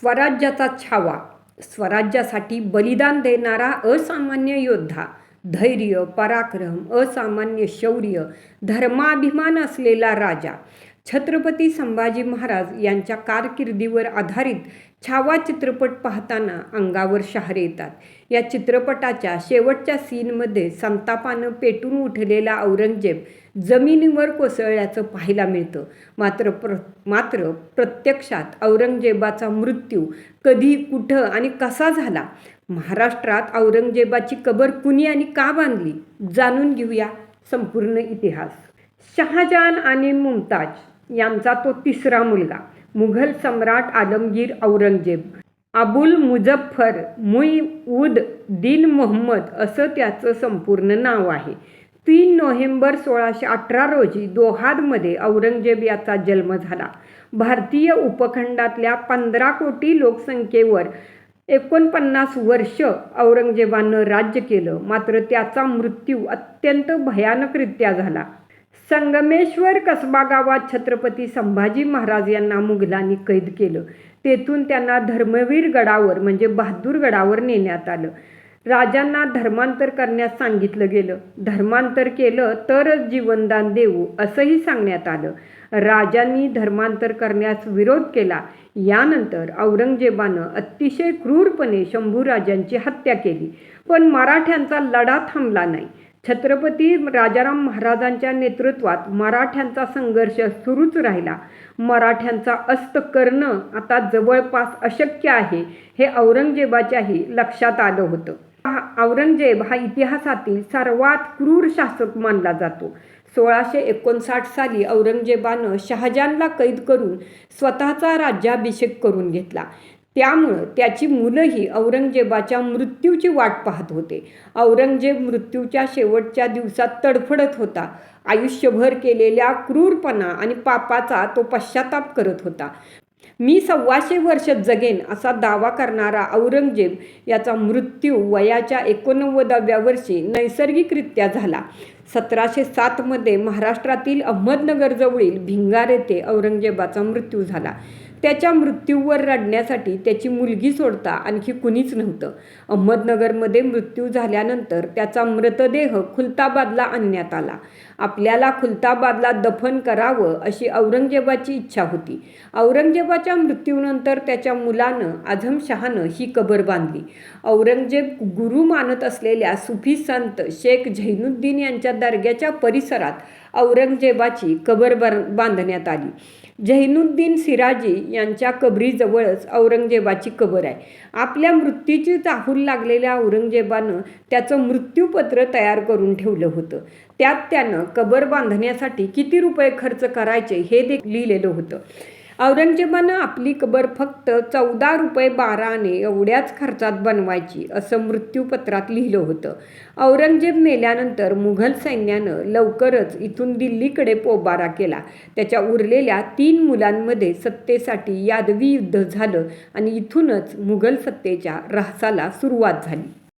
स्वराज्याचा छावा. स्वराज्यासाठी बलिदान देणारा असामान्य योद्धा धैर्य पराक्रम असामान्य शौर्य धर्माभिमान असलेला राजा. छत्रपती संभाजी महाराज यांच्या कारकिर्दीवर आधारित छावा चित्रपट पाहताना अंगावर शहारे येतात. या चित्रपटाच्या शेवटच्या सीनमध्ये संतापानं पेटून उठलेला औरंगजेब जमिनीवर कोसळल्याचं पाहायला मिळतं. मात्र प्र मात्र प्रत्यक्षात औरंगजेबाचा मृत्यू कधी कुठं आणि कसा झाला? महाराष्ट्रात औरंगजेबाची कबर कुणी आणि का बांधली? जाणून घेऊया संपूर्ण इतिहास. शहाजहान आणि मुमताज यांचा तो तिसरा मुलगा मुघल सम्राट आलमगीर औरंगजेब. अबुल मुझफ्फर मुई उद दिन मोहम्मद असं त्याचं संपूर्ण नाव आहे. तीन नोव्हेंबर सोळाशे अठरा रोजी दोहादमध्ये औरंगजेब याचा जन्म झाला. भारतीय उपखंडातल्या पंधरा कोटी लोकसंख्येवर एकोणपन्नास वर्ष औरंगजेबानं राज्य केलं. मात्र त्याचा मृत्यू अत्यंत भयानकरित्या झाला. संगमेश्वर कसबा गावात छत्रपती संभाजी महाराज यांना मुघलांनी कैद केलं. तेथून त्यांना धर्मवीर गडावर म्हणजे बहादूर गडावर नेण्यात आलं. राजांना धर्मांतर करण्यास सांगितलं गेलं. धर्मांतर केलं तरच जीवनदान देऊ असंही सांगण्यात आलं. राजांनी धर्मांतर करण्यास विरोध केला. यानंतर औरंगजेबानं अतिशय क्रूरपणे शंभूराजांची हत्या केली. पण मराठ्यांचा लढा थांबला नाही. छत्रपती राजाराम महाराजांच्या नेतृत्वात मराठ्यांचा संघर्ष सुरूच राहिला. मराठ्यांचा अस्त करणं आता जवळपास अशक्य आहे हे औरंगजेबाच्याही लक्षात आलं होतं. औरंगजेब हा इतिहासातील सर्वात क्रूर शासक मानला जातो. सोळाशे एकोणसाठ साली औरंगजेबानं शहाजहानला कैद करून स्वतःचा राज्याभिषेक करून घेतला. त्यामुळं त्याची मुलंही औरंगजेबाच्या मृत्यूची वाट पाहत होते. औरंगजेब मृत्यूच्या शेवटच्या दिवसात तडफडत होता. आयुष्यभर केलेल्या क्रूरपणा आणि पापाचा तो पश्चाताप करत होता. मी सव्वाशे वर्ष जगेन असा दावा करणारा औरंगजेब याचा मृत्यू वयाच्या एकोणनव्वदाव्या वर्षी नैसर्गिकरित्या झाला. सतराशे सातमध्ये महाराष्ट्रातील अहमदनगरजवळील भिंगार येथे औरंगजेबाचा मृत्यू झाला. त्याच्या मृत्यूवर रडण्यासाठी त्याची मुलगी सोडता आणखी कुणीच नव्हतं. अहमदनगरमध्ये मृत्यू झाल्यानंतर त्याचा मृतदेह खुलताबादला आणण्यात आला. आपल्याला खुलताबादला दफन करावं अशी औरंगजेबाची इच्छा होती. औरंगजेबाच्या मृत्यूनंतर त्याच्या मुलानं आझमशहानं ही कबर बांधली. औरंगजेब गुरु मानत असलेल्या सुफी संत शेख झैनुद्दीन यांच्या दर्ग्याच्या परिसरात औरंगजेबाची कबर बांधण्यात आली. झैनुद्दीन सिराजी यांच्या कबरीजवळच औरंगजेबाची कबर आहे. आपल्या मृत्यूची चाहूल लागलेल्या औरंगजेबानं त्याचं मृत्यूपत्र तयार करून ठेवलं होतं. त्यात त्यानं कबर बांधण्यासाठी किती रुपये खर्च करायचे हे देखील लिहिलेलं होतं. औरंगजेबानं आपली कबर फक्त चौदा रुपये बाराने एवढ्याच खर्चात बनवायची असं मृत्यूपत्रात लिहिलं होतं. औरंगजेब मेल्यानंतर मुघल सैन्यानं लवकरच इथून दिल्लीकडे पोबारा केला. त्याच्या उरलेल्या तीन मुलांमध्ये सत्तेसाठी यादवी युद्ध झालं आणि इथूनच मुघल सत्तेच्या रहसाला सुरुवात झाली.